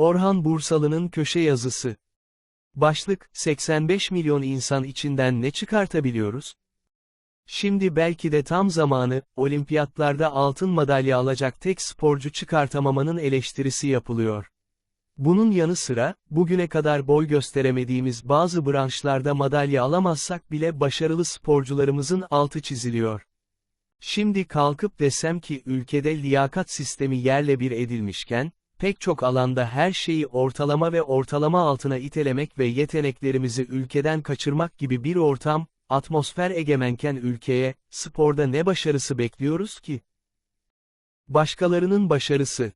Orhan Bursalı'nın köşe yazısı. Başlık, 85 milyon insan içinden ne çıkartabiliyoruz? Şimdi belki de tam zamanı, olimpiyatlarda altın madalya alacak tek sporcu çıkartamamanın eleştirisi yapılıyor. Bunun yanı sıra, bugüne kadar boy gösteremediğimiz bazı branşlarda madalya alamazsak bile başarılı sporcularımızın altı çiziliyor. Şimdi kalkıp desem ki ülkede liyakat sistemi yerle bir edilmişken, pek çok alanda her şeyi ortalama ve ortalama altına itelemek ve yeteneklerimizi ülkeden kaçırmak gibi bir ortam, atmosfer egemenken ülkeye, sporda ne başarısı bekliyoruz ki? Başkalarının başarısı.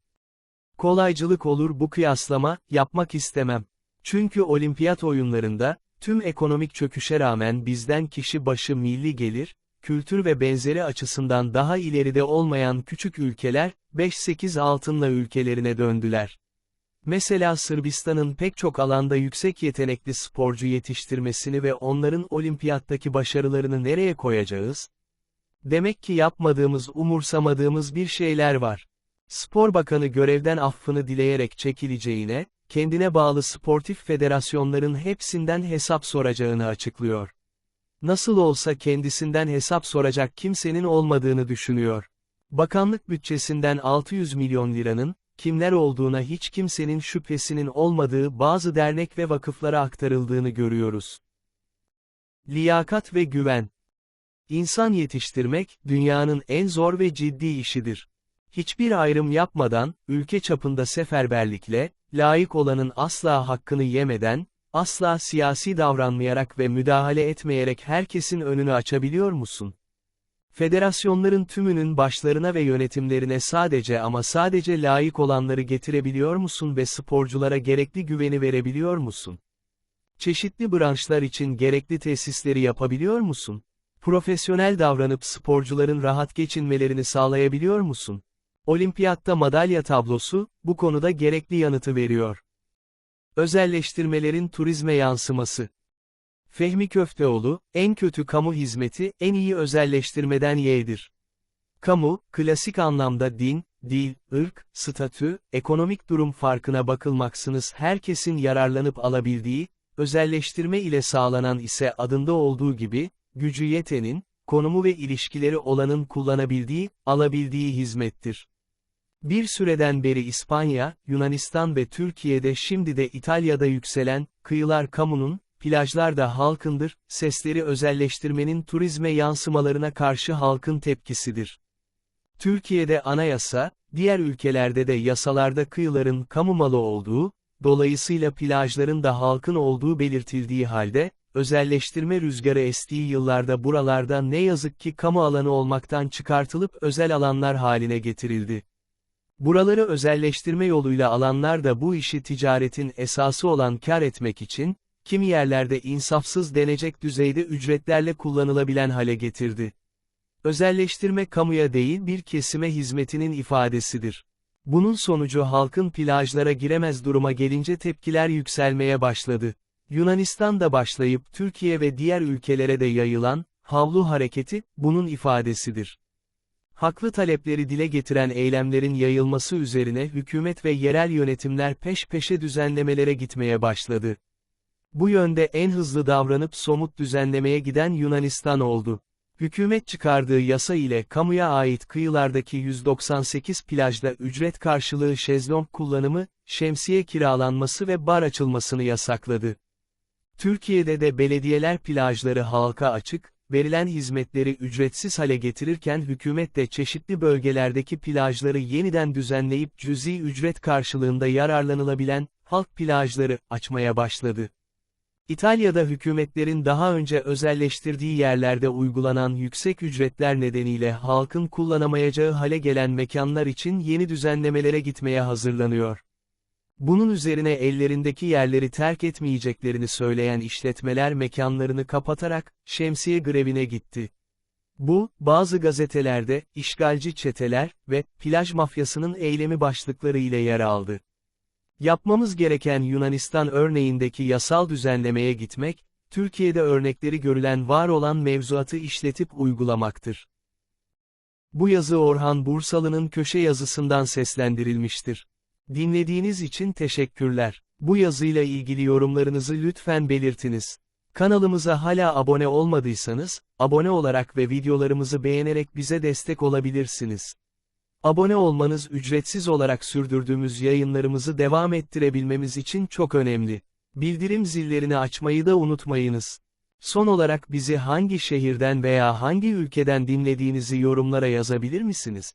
Kolaycılık olur bu kıyaslama, yapmak istemem. Çünkü olimpiyat oyunlarında, tüm ekonomik çöküşe rağmen bizden kişi başı milli gelir, kültür ve benzeri açısından daha ileride olmayan küçük ülkeler, 5-8 altınla ülkelerine döndüler. Mesela Sırbistan'ın pek çok alanda yüksek yetenekli sporcu yetiştirmesini ve onların olimpiyattaki başarılarını nereye koyacağız? Demek ki yapmadığımız umursamadığımız bir şeyler var. Spor Bakanı görevden affını dileyerek çekileceğine, kendine bağlı sportif federasyonların hepsinden hesap soracağını açıklıyor. Nasıl olsa kendisinden hesap soracak kimsenin olmadığını düşünüyor. Bakanlık bütçesinden 600 milyon liranın, kimler olduğuna hiç kimsenin şüphesinin olmadığı bazı dernek ve vakıflara aktarıldığını görüyoruz. Liyakat ve güven. İnsan yetiştirmek, dünyanın en zor ve ciddi işidir. Hiçbir ayrım yapmadan, ülke çapında seferberlikle, layık olanın asla hakkını yemeden, asla siyasi davranmayarak ve müdahale etmeyerek herkesin önünü açabiliyor musun? Federasyonların tümünün başlarına ve yönetimlerine sadece ama sadece layık olanları getirebiliyor musun ve sporculara gerekli güveni verebiliyor musun? Çeşitli branşlar için gerekli tesisleri yapabiliyor musun? Profesyonel davranıp sporcuların rahat geçinmelerini sağlayabiliyor musun? Olimpiyatta madalya tablosu, bu konuda gerekli yanıtı veriyor. Özelleştirmelerin turizme yansıması. Fehmi Köfteoğlu, en kötü kamu hizmeti, en iyi özelleştirmeden yeğdir. Kamu, klasik anlamda din, dil, ırk, statü, ekonomik durum farkına bakılmaksınız herkesin yararlanıp alabildiği, özelleştirme ile sağlanan ise adında olduğu gibi, gücü yetenin, konumu ve ilişkileri olanın kullanabildiği, alabildiği hizmettir. Bir süreden beri İspanya, Yunanistan ve Türkiye'de şimdi de İtalya'da yükselen, kıyılar kamunun, plajlar da halkındır, sesleri özelleştirmenin turizme yansımalarına karşı halkın tepkisidir. Türkiye'de anayasa, diğer ülkelerde de yasalarda kıyıların kamu malı olduğu, dolayısıyla plajların da halkın olduğu belirtildiği halde, özelleştirme rüzgarı estiği yıllarda buralarda ne yazık ki kamu alanı olmaktan çıkartılıp özel alanlar haline getirildi. Buraları özelleştirme yoluyla alanlar da bu işi ticaretin esası olan kar etmek için, kimi yerlerde insafsız denecek düzeyde ücretlerle kullanılabilen hale getirdi. Özelleştirme kamuya değil bir kesime hizmetinin ifadesidir. Bunun sonucu halkın plajlara giremez duruma gelince tepkiler yükselmeye başladı. Yunanistan'da başlayıp Türkiye ve diğer ülkelere de yayılan, havlu hareketi, bunun ifadesidir. Haklı talepleri dile getiren eylemlerin yayılması üzerine hükümet ve yerel yönetimler peş peşe düzenlemelere gitmeye başladı. Bu yönde en hızlı davranıp somut düzenlemeye giden Yunanistan oldu. Hükümet çıkardığı yasa ile kamuya ait kıyılardaki 198 plajda ücret karşılığı şezlong kullanımı, şemsiye kiralanması ve bar açılmasını yasakladı. Türkiye'de de belediyeler plajları halka açık, verilen hizmetleri ücretsiz hale getirirken hükümet de çeşitli bölgelerdeki plajları yeniden düzenleyip cüzi ücret karşılığında yararlanılabilen, halk plajları, açmaya başladı. İtalya'da hükümetlerin daha önce özelleştirdiği yerlerde uygulanan yüksek ücretler nedeniyle halkın kullanamayacağı hale gelen mekanlar için yeni düzenlemelere gitmeye hazırlanıyor. Bunun üzerine ellerindeki yerleri terk etmeyeceklerini söyleyen işletmeler mekanlarını kapatarak, şemsiye grevine gitti. Bu, bazı gazetelerde, işgalci çeteler ve plaj mafyasının eylemi başlıkları ile yer aldı. Yapmamız gereken Yunanistan örneğindeki yasal düzenlemeye gitmek, Türkiye'de örnekleri görülen var olan mevzuatı işletip uygulamaktır. Bu yazı Orhan Bursalı'nın köşe yazısından seslendirilmiştir. Dinlediğiniz için teşekkürler. Bu yazıyla ilgili yorumlarınızı lütfen belirtiniz. Kanalımıza hala abone olmadıysanız, abone olarak ve videolarımızı beğenerek bize destek olabilirsiniz. Abone olmanız ücretsiz olarak sürdürdüğümüz yayınlarımızı devam ettirebilmemiz için çok önemli. Bildirim zillerini açmayı da unutmayınız. Son olarak bizi hangi şehirden veya hangi ülkeden dinlediğinizi yorumlara yazabilir misiniz?